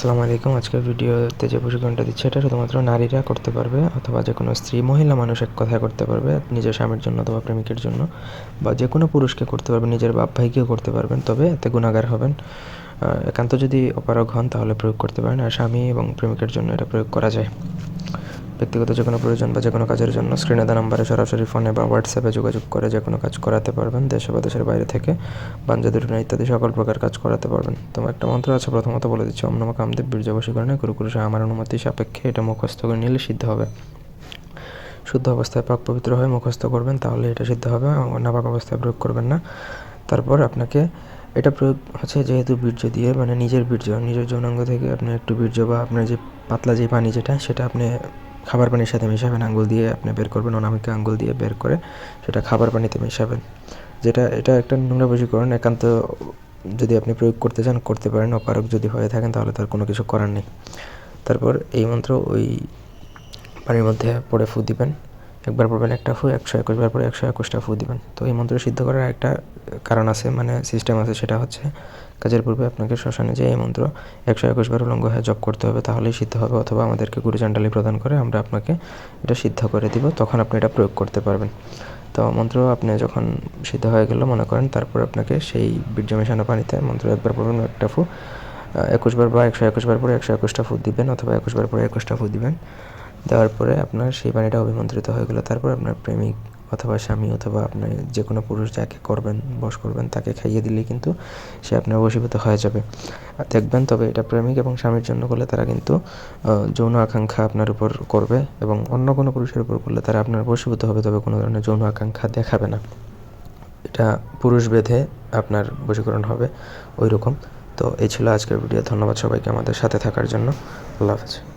আসসালামু আলাইকুম। আজকের ভিডিওতে যে প্রশিক্ষণটা দিচ্ছে, এটা শুধুমাত্র নারীরা করতে পারবে অথবা যে কোনো স্ত্রী, মহিলা মানুষ এক কথায় করতে পারবে নিজের স্বামীর জন্য অথবা প্রেমিকের জন্য বা যে কোনো পুরুষকে করতে পারবে, নিজের বাপ ভাইকেও করতে পারবেন, তবে এতে গুণাগার হবেন। একান্ত যদি অপারগ হন তাহলে প্রয়োগ করতে পারেন, আর স্বামী এবং প্রেমিকের জন্য এটা প্রয়োগ করা যায়। ব্যক্তিগত যে কোনো প্রয়োজন বা যে কোনো কাজের জন্য স্ক্রিনে দেওয়া নাম্বারে সরাসরি ফোনে বা হোয়াটসঅ্যাপে যোগাযোগ করে যে কোনো কাজ করাতে পারবেন, দেশে বা দেশের বাইরে থেকে বাঞ্জা দুটনা ইত্যাদি সকল প্রকার কাজ করাতে পারবেন। তোমার একটা মন্ত্র আছে, প্রথমত বলে দিচ্ছি, ওম নমঃ কামদেব বীর্যবশীকরণে গুরুকুরুষে আমার অনুমতি সাপেক্ষে এটা মুখস্থ করে নিলে সিদ্ধ হবে। শুদ্ধ অবস্থায় পাক পবিত্র হয়ে মুখস্থ করবেন, তাহলে এটা সিদ্ধ হবে নাপাক অবস্থায় প্রয়োগ করবেন না। তারপর আপনাকে এটা প্রয়োগ, হচ্ছে যেহেতু বীর্য দিয়ে মানে নিজের বীর্য, নিজের যৌনাঙ্গ থেকে আপনি একটু বীর্য বা আপনার যে পাতলা যে পানি যেটা, সেটা আপনি খাবার পানির সাথে মেশাবেন, আঙ্গুল দিয়ে আপনি বের করবেন, অনামিকা আঙ্গুল দিয়ে বের করে সেটা খাবার পানিতে মেশাবেন। যেটা, এটা একটা নোংরা বশীকরণ, একান্ত যদি আপনি প্রয়োগ করতে চান, করতে পারেন অপারক যদি হয়ে থাকেন, তাহলে তার কোনো কিছু করার নেই। তারপর এই মন্ত্র ওই পানির মধ্যে পড়ে ফু দিবেন। একবার পড়বেন একটা ফু, একশো একুশ বার পরে একশো একুশটা ফু দিবেন। তো এই মন্ত্র সিদ্ধ করার একটা কারণ আছে মানে সিস্টেম আছে, সেটা হচ্ছে কাজের পূর্বে আপনাকে শ্মশানে যে এই মন্ত্র একশো একুশ বার উলঙ্গ হয়ে জপ করতে হবে, তাহলেই সিদ্ধ হবে। অথবা আমাদেরকে গুরুচাণ্ডালি প্রদান করে আমরা আপনাকে এটা সিদ্ধ করে দিব, তখন আপনি এটা প্রয়োগ করতে পারবেন। তো মন্ত্র আপনি যখন সিদ্ধ হয়ে গেল মনে করেন, তারপর আপনাকে সেই বীর্য মেশানো পানিতে মন্ত্র একবার পড়বেন একটা ফু একুশ বার বা একশো একুশ বার পরে একশো একুশটা ফুট দিবেন, অথবা একুশ বার পরে একুশটা ফুট দিবেন। দেওয়ার পরে আপনার সেই পানিটা অভিমন্ত্রিত হয়ে গেলো। তারপর আপনার প্রেমিক অথবা স্বামী অথবা আপনার যে কোনো পুরুষ যাকে করবেন বস করবেন, তাকে খাইয়ে দিলেই কিন্তু সে আপনার বশীভূত হয়ে যাবে। আর দেখবেন তবে এটা প্রেমিক এবং স্বামীর জন্য করলে তারা কিন্তু যৌন আকাঙ্ক্ষা আপনার উপর করবে এবং অন্য কোনো পুরুষের উপর করলে তারা আপনার বশীভূত হবে, তবে কোনো ধরনের যৌন আকাঙ্ক্ষা দেখাবে না। এটা পুরুষ বেঁধে আপনার বশীকরণ হবে ওই রকম তো এই ছিল আজকের ভিডিও। ধন্যবাদ সবাইকে আমাদের সাথে থাকার জন্য। আল্লাহ হাফেজ।